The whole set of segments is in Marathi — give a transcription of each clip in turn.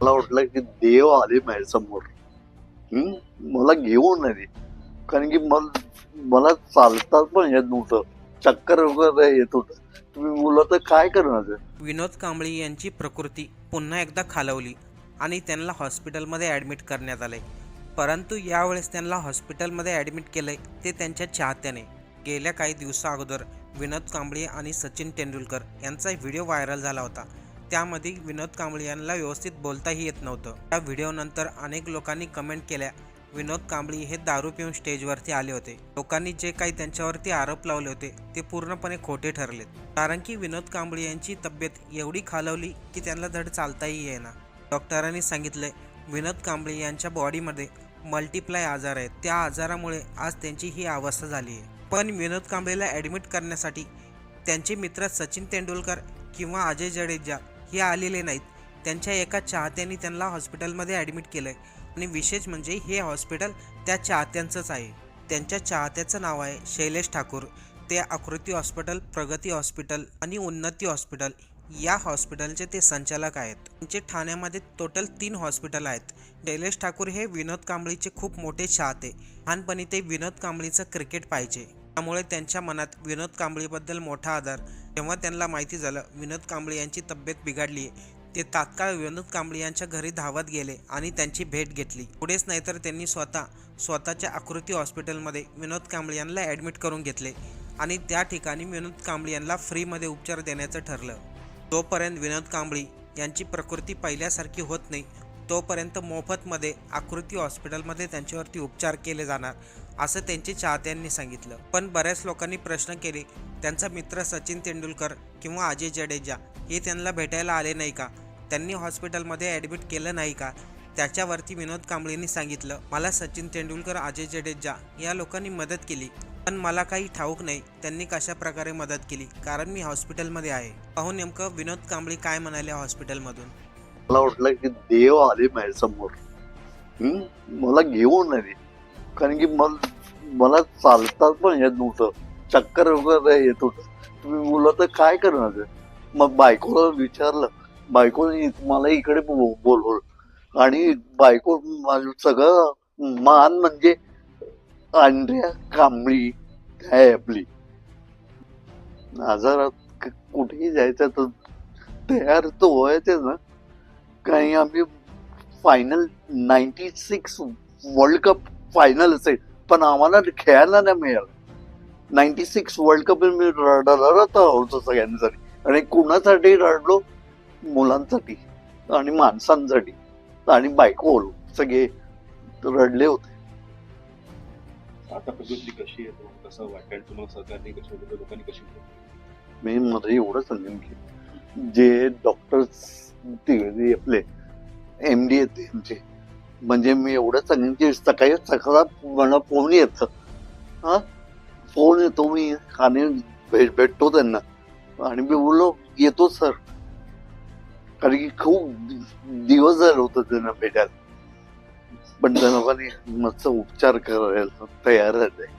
मला वाटलं की देव आले माझ्यासमोर. हम्म? मला घेऊन आले. कारण की मला मला चालता पण येत नव्हतं. चक्कर वगैरे येत होत. तुम्ही मुलं तर काय करणार विनोद कांबळी यांची प्रकृती पुन्हा एकदा खालवली आणि त्यांना हॉस्पिटलमध्ये ॲडमिट करण्यात आले. परंतु यावेळेस त्यांना हॉस्पिटलमध्ये ॲडमिट केलंय ते त्यांच्या चाहत्याने. गेल्या काही दिवसा अगोदर विनोद कांबळे आणि सचिन तेंडुलकर यांचा व्हिडिओ व्हायरल झाला होता. त्यामध्ये विनोद कांबळे यांना व्यवस्थित बोलताही येत नव्हतं. त्या व्हिडिओनंतर अनेक लोकांनी कमेंट केल्या. विनोद कांबळी हे दारू पिऊन स्टेजवरती आले होते. लोकांनी जे काही त्यांच्यावरती आरोप लावले होते ते पूर्णपणे खोटे ठरलेत. कारण की विनोद कांबळे यांची तब्येत एवढी खालवली की त्यांना धड चालताही येईना. डॉक्टरांनी सांगितले विनोद कांबळे यांच्या बॉडीमध्ये मल्टिप्लाय आजार आहेत. त्या आजारामुळे आज त्यांची ही अवस्था झाली आहे. पण विनोद कांबळेला ॲडमिट करण्यासाठी त्यांचे मित्र सचिन तेंडुलकर किंवा अजय जडेजा हे आलेले नाहीत. त्यांच्या एका चाहत्याने त्यांना हॉस्पिटलमध्ये ॲडमिट केलं आहे आणि विशेष म्हणजे हे हॉस्पिटल त्या चाहत्यांचंच आहे. त्यांच्या चाहत्याचं नाव आहे शैलेश ठाकूर. ते आकृती हॉस्पिटल प्रगती हॉस्पिटल आणि उन्नती हॉस्पिटल या हॉस्पिटलचे ते संचालक आहेत. त्यांचे ठाण्यामध्ये टोटल तीन हॉस्पिटल आहेत. शैलेश ठाकूर हे विनोद कांबळीचे खूप मोठे चाहते. लहानपणी ते विनोद कांबळीचं क्रिकेट पाहिजे त्यामुळे त्यांच्या मनात विनोद कांबळीबद्दल मोठा आदर जेव्हा त्यांना माहिती झालं विनोद कांबळे यांची तब्येत बिघडली. आहे ते तात्काळ विनोद कांबळे यांच्या घरी धावत गेले आणि त्यांची भेट घेतली. पुढेच नाही तर त्यांनी स्वतः स्वतःच्या आकृती हॉस्पिटलमध्ये विनोद कांबळे यांना ॲडमिट करून घेतले आणि त्या ठिकाणी विनोद कांबळे यांना फ्रीमध्ये उपचार देण्याचं ठरलं. तोपर्यंत विनोद कांबळी यांची प्रकृती पहिल्यासारखी होत नाही. तोपर्यंत मोफतमध्ये आकृती हॉस्पिटलमध्ये त्यांच्यावरती उपचार केले जाणार. असं त्यांचे चाहत्यांनी सांगितलं. पण बऱ्याच लोकांनी प्रश्न केले त्यांचा मित्र सचिन तेंडुलकर किंवा अजय जडेजा हे त्यांना भेटायला आले नाही का? त्यांनी हॉस्पिटलमध्ये ॲडमिट केलं नाही का? त्याच्यावरती विनोद कांबळेंनी सांगितलं मला सचिन तेंडुलकर अजय जडेजा या लोकांनी मदत केली पण मला काही ठाऊक नाही. त्यांनी कशा प्रकारे मदत केली? कारण मी हॉस्पिटलमध्ये आहे. पाहून नेमकं विनोद कांबळे काय म्हणाले हॉस्पिटलमधून? मला वाटलं की देव आले माझ्यासमोर. मला घेऊन आले. कारण की मला मला चालतात पण येत नव्हतं चक्कर वगैरे येत होतं. तुम्ही मुलं तर काय करणार मग बायकोला विचारलं. बायकोने मला इकडे बो- बोलवलं. आणि बायको माझं सगळं मान म्हणजे अंड्या कांबळी आहे आपली आजारात कुठेही जायचं तर तयार तर व्हायचं ना. काही आम्ही final ninety six world cup final असेल. पण आम्हाला खेळायला नाही मिळालं. नाईन्टी सिक्स वर्ल्ड कप मी रड- रडत होतो सगळ्यांसाठी. आणि कुणासाठी रडलो? मुलांसाठी. आणि माणसांसाठी. आणि बायको सगळे रडले होते. आता कशी आहे? कसं वाटेल? तुम्हाला सरकारने कशी होतं लोकांनी कशी होतं मी मला एवढं सांगेन की जे डॉक्टर्स आपले एम डी आहेत त्यांचे म्हणजे मी एवढं सांगेन की सकाळी सकाळ मला फोन येतं. हा? फोन येतो मी आणि भेट भेटतो त्यांना. आणि मी बोललो येतो सर. कारण की खूप दिवस झाले होतं त्यांना भेटायला. पण त्या लोकांनी मस्त उपचार करायला तयार झाले.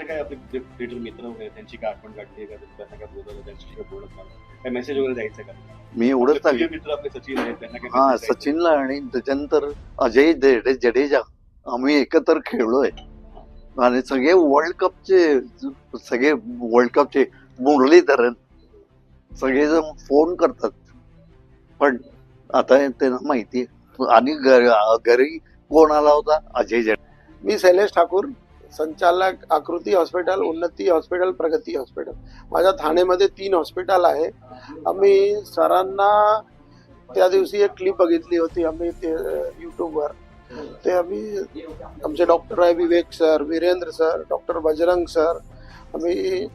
ते काय आपले जे थिएटर मित्र वगैरे त्यांची काय आठवण काढली का? त्यांना काय बोलवलं त्यांच्याशी काय बोलत नाही काय मेसेज वगैरे द्यायचं का? मी एवढं आपले सांगेन. मित्र आपले सचिन आहेत त्यांना काय हा message द्यायचा? सचिनला आणि त्याच्यानंतर अजय जडे जडेजा. आम्ही एकत्र खेळलोय. आणि सगळे वर्ल्ड कपचे सगळे वर्ल्ड कपचे मुरलीधरन. सगळेजण फोन करतात. पण आता त्यांना माहिती आणि घर- घरी कोण आला होता? अजय जडे. मी शैलेश ठाकूर. संचालक आकृती हॉस्पिटल उन्नती हॉस्पिटल प्रगती हॉस्पिटल. माझ्या ठाणेमध्ये तीन हॉस्पिटल आहे. आम्ही सरांना त्या दिवशी एक क्लिप बघितली होती आम्ही ते यूट्यूबवर ते आम्ही आमचे डॉक्टर आहे Vivek sir Virendra sir doctor Bajrang sir. आम्ही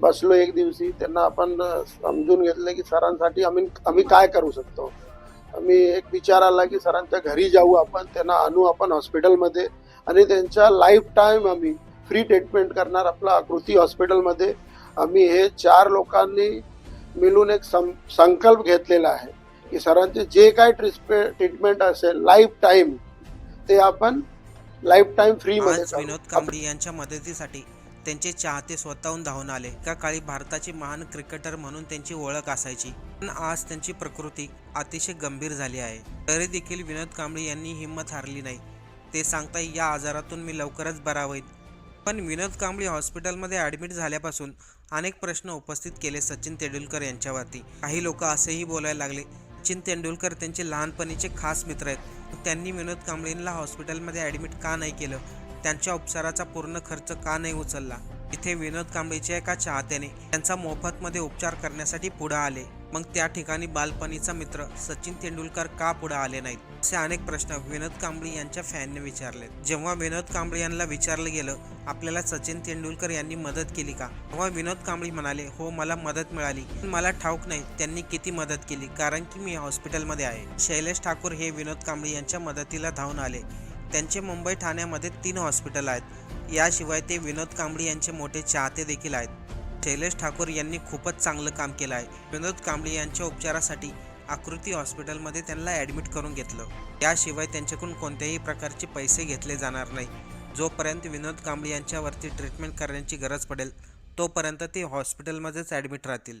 बसलो एक दिवशी. त्यांना आपण समजून घेतलं की सरांसाठी आम्ही आम्ही काय करू शकतो? आम्ही एक विचार आला की सरांच्या घरी जाऊ आपण. त्यांना आणू आपण हॉस्पिटलमध्ये. आणि त्यांच्या लाईफ टाईम आम्ही फ्री ट्रीटमेंट करणार आपला आकृती हॉस्पिटलमध्ये आम्ही हे चार लोकांनी मिळून एक सं संकल्प घेतलेला आहे की सरांचे जे काय ट्रीटमेंट असेल लाईफ टाईम ते आपण लाईफ टाईम फ्रीमध्ये आज विनोद कांबळी यांच्या मदतीसाठी त्यांचे चाहते स्वतःहून धावून आले. एका काळी भारताचे महान क्रिकेटर म्हणून त्यांची ओळख असायची. पण आज त्यांची प्रकृती अतिशय गंभीर झाली आहे. तरी देखील विनोद कांबळे यांनी हिंमत हारली नाही. ते सांगताय या आजारातून मी लवकरच बरा होईन. पण विनोद कांबळी हॉस्पिटलमध्ये ॲडमिट झाल्यापासून अनेक प्रश्न उपस्थित केले सचिन तेंडुलकर यांच्यावरती. काही लोक असेही बोलायला लागले सचिन तेंडुलकर त्यांचे लहानपणीचे खास मित्र आहेत. त्यांनी विनोद कांबळींना हॉस्पिटलमध्ये ॲडमिट का नाही केलं? त्यांच्या उपचाराचा पूर्ण खर्च का नाही उचलला? इथे विनोद कांबळेच्या एका चाहत्याने त्यांचा मोफतमध्ये उपचार करण्यासाठी पुढे आले. मग त्या ठिकाणी बालपणीचा मित्र सचिन तेंडुलकर का पुढे आले नाहीत? असे अनेक प्रश्न विनोद कांबळे यांच्या फॅनने विचारले जेव्हा विनोद कांबळे यांना विचारलं गेलं आपल्याला सचिन तेंडुलकर यांनी मदत केली का? तेव्हा विनोद कांबळे म्हणाले हो मला मदत मिळाली. पण मला ठाऊक नाही त्यांनी किती मदत केली कारण की मी हॉस्पिटलमध्ये आहे. शैलेश ठाकूर हे विनोद कांबळे यांच्या मदतीला धावून आले. त्यांचे मुंबई ठाण्यामध्ये तीन हॉस्पिटल आहेत. याशिवाय ते विनोद कांबळे यांचे मोठे चाहते देखील आहेत. शैलेश ठाकूर यांनी खूपच चांगलं काम केलं आहे. विनोद कांबळे यांच्या उपचारासाठी आकृती हॉस्पिटलमध्ये त्यांना ॲडमिट करून घेतलं. त्याशिवाय त्यांच्याकडून कोणत्याही प्रकारचे पैसे घेतले जाणार नाही. जोपर्यंत विनोद कांबळे यांच्यावरती ट्रीटमेंट करण्याची गरज पडेल तोपर्यंत ते हॉस्पिटलमध्येच ॲडमिट राहतील.